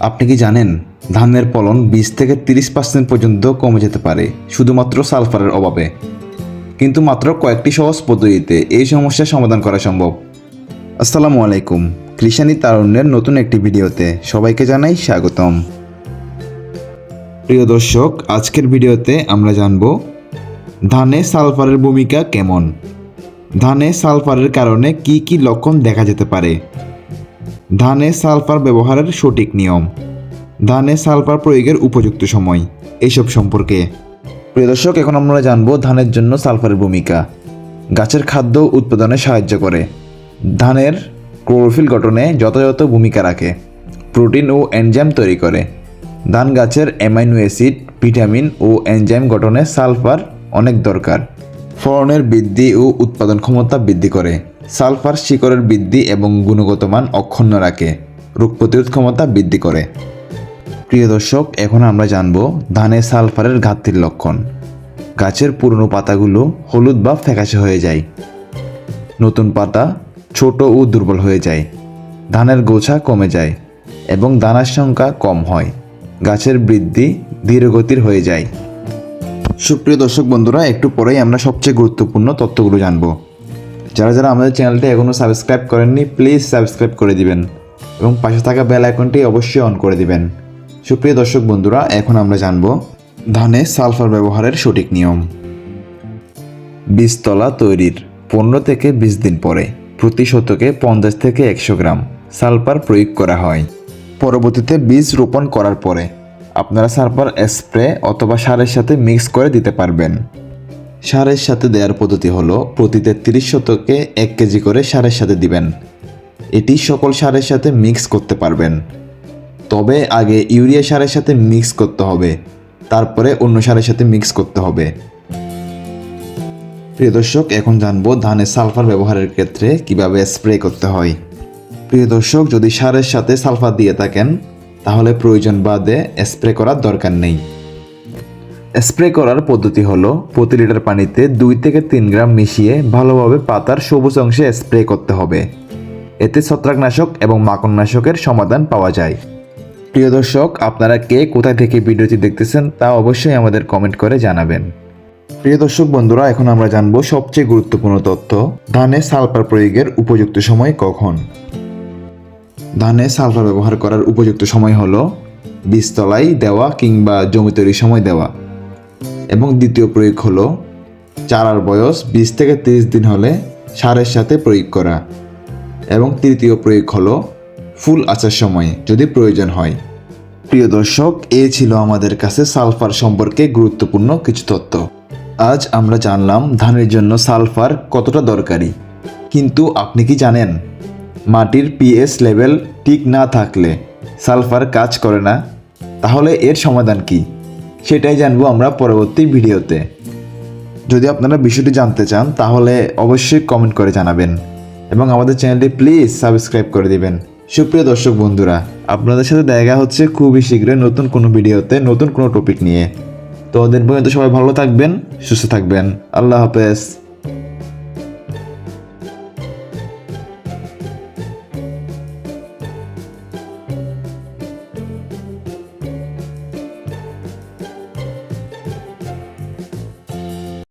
আপনি কি জানেন, ধানের ফলন বিশ থেকে তিরিশ পার্সেন্ট পর্যন্ত কমে যেতে পারে, শুধুমাত্র সালফারের অভাবে। কিন্তু মাত্র কয়েকটি সহজ পদ্ধতিতে এই সমস্যার সমাধান করা সম্ভব। আসসালামু আলাইকুম, কৃষানি তারুণ্যের নতুন একটি ভিডিওতে সবাইকে জানাই স্বাগতম। প্রিয় দর্শক, আজকের ভিডিওতে আমরা জানব, ধানে সালফারের ভূমিকা কেমন? ধানে সালফারের কারণে কি কি লক্ষণ দেখা যেতে পারে? ধানে সালফার ব্যবহারের সঠিক নিয়ম। ধানে সালফার প্রয়োগের উপযুক্ত সময়। এইসব সম্পর্কে। প্রিয় দর্শক, এখন আমরা জানব ধানের জন্য সালফারের ভূমিকা। গাছের খাদ্য উৎপাদনে সাহায্য করে। ধানের ক্লোরোফিল গঠনে যথাযথ ভূমিকা রাখে। প্রোটিন ও এনজাইম তৈরি করে। ধান গাছের অ্যামাইনো অ্যাসিড, ভিটামিন ও এনজাইম গঠনে সালফার অনেক দরকার। ফলনের বৃদ্ধি ও উৎপাদন ক্ষমতা বৃদ্ধি করে। সালফার শিকড়ের বৃদ্ধি এবং গুণগত মান অক্ষুণ্ণ রাখে, রোগ প্রতিরোধ ক্ষমতা বৃদ্ধি করে। প্রিয় দর্শক, এখন আমরা জানব ধানে সালফারের ঘাটতির লক্ষণ। গাছের পুরনো পাতাগুলো হলুদ বা ফ্যাকাশে হয়ে যায়। নতুন পাতা ছোট ও দুর্বল হয়ে যায়। ধানের গোছা কমে যায় এবং দানার সংখ্যা কম হয়। গাছের বৃদ্ধি ধীরগতির হয়ে যায়। সুপ্রিয় দর্শক বন্ধুরা, একটু পরেই আমরা সবচেয়ে গুরুত্বপূর্ণ তথ্যগুলো জানব। যারা যারা আমাদের চ্যানেলটি এখনও সাবস্ক্রাইব করেননি প্লিজ সাবস্ক্রাইব করে দিবেন এবং পাশে থাকা বেল আইকনটি অবশ্যই অন করে দিবেন। সুপ্রিয় দর্শক বন্ধুরা, এখন আমরা জানব ধানে সালফার ব্যবহারের সঠিক নিয়ম। বীজতলা তৈরির পনেরো থেকে বিশ দিন পরে প্রতি শতকে পঞ্চাশ থেকে একশো গ্রাম সালফার প্রয়োগ করা হয়। পরবর্তীতে বীজ রোপণ করার পরে আপনারা সালফার স্প্রে অথবা সারের সাথে মিক্স করে দিতে পারবেন। সারের সাথে দেওয়ার পদ্ধতি হলো প্রতি তেত্রিশ শতকে এক কেজি করে সারের সাথে দিবেন। এটি সকল সারের সাথে মিক্স করতে পারবেন। তবে আগে ইউরিয়া সারের সাথে মিক্স করতে হবে। তারপরে অন্য সারের সাথে মিক্স করতে হবে। প্রিয় দর্শক, এখন জানব ধানের সালফার ব্যবহারের ক্ষেত্রে কীভাবে স্প্রে করতে হয়। প্রিয় দর্শক, যদি সারের সাথে সালফার দিয়ে থাকেন, তাহলে প্রয়োজন বাদে স্প্রে করার দরকার নেই। স্প্রে করার পদ্ধতি হলো, প্রতি লিটার পানিতে দুই থেকে তিন গ্রাম মিশিয়ে ভালোভাবে পাতার সবুজ অংশে স্প্রে করতে হবে। এতে ছত্রাকনাশক এবং মাকড়নাশকের সমাধান পাওয়া যায়। প্রিয় দর্শক, আপনারা কে কোথায় থেকে ভিডিওটি দেখতেছেন তা অবশ্যই আমাদের কমেন্ট করে জানাবেন। প্রিয় দর্শক বন্ধুরা, এখন আমরা জানব সবচেয়ে গুরুত্বপূর্ণ তথ্য, ধানে সালফার প্রয়োগের উপযুক্ত সময় কখন? ধানে সালফার ব্যবহার করার উপযুক্ত সময় হলো, বীজতলায় দেওয়া কিংবা জমি তৈরির সময় দেওয়া। এবং দ্বিতীয় প্রয়োগ হলো চারার বয়স বিশ থেকে তিরিশ দিন হলে সারের সাথে প্রয়োগ করা। এবং তৃতীয় প্রয়োগ হলো ফুল আসার সময়, যদি প্রয়োজন হয়। প্রিয় দর্শক, এ ছিল আমাদের কাছে সালফার সম্পর্কে গুরুত্বপূর্ণ কিছু তথ্য। আজ আমরা জানলাম ধানের জন্য সালফার কতটা দরকারি। কিন্তু আপনি কি জানেন, মাটির পিএস লেভেল ঠিক না থাকলে সালফার কাজ করে না? তাহলে এর সমাধান কি? সেটাই জানব আমরা পরবর্তী ভিডিওতে। যদি আপনারা বিষয়টি জানতে চান, তাহলে অবশ্যই কমেন্ট করে জানাবেন। এবং আমাদের চ্যানেলটি প্লিজ সাবস্ক্রাইব করে দিবেন। সুপ্রিয় দর্শক বন্ধুরা, আপনাদের সাথে দেখা হচ্ছে খুবই শীঘ্রই নতুন কোনো ভিডিওতে, নতুন কোনো টপিক নিয়ে। তো ওদের পর্যন্ত সবাই ভালো থাকবেন, সুস্থ থাকবেন। আল্লাহ হাফেজ।